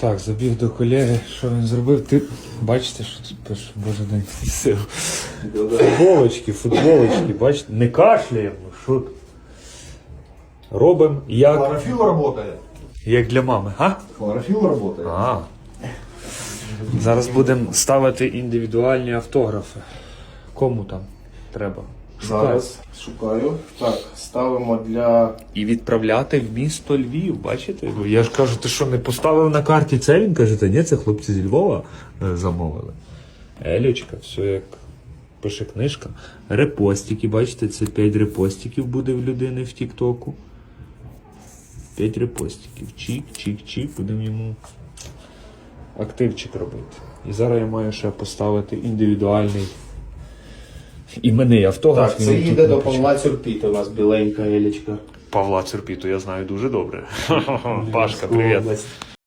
Так, забіг до колеги, що він зробив. Ти бачите, що тут пише, боже день сил. Футболочки, футболочки, бачите, не кашляємо, що. Робимо як, Хлорофилл работает. як для мами, а? Хлорофилл работает. А. Зараз будемо ставити індивідуальні автографи. Кому там треба? Зараз шукаю. Так, ставимо для. І відправляти в місто Львів, бачите? Я ж кажу, ти що не поставив на карті це? Він каже, та ні, це хлопці зі Львова е, замовили. Елючка, все як пише книжка. Репостики, бачите, це 5 репостиків буде в людини в Тіктоку. 5 репостиків. Чик, чик, чик, будемо йому активчик робити. І зараз я маю ще поставити індивідуальний іменний автограф. Так, це тут їде до. Павла Цюрпіт у нас біленька елічка. Павла Цюрпіту я знаю дуже добре. Пашка, привіт. Область.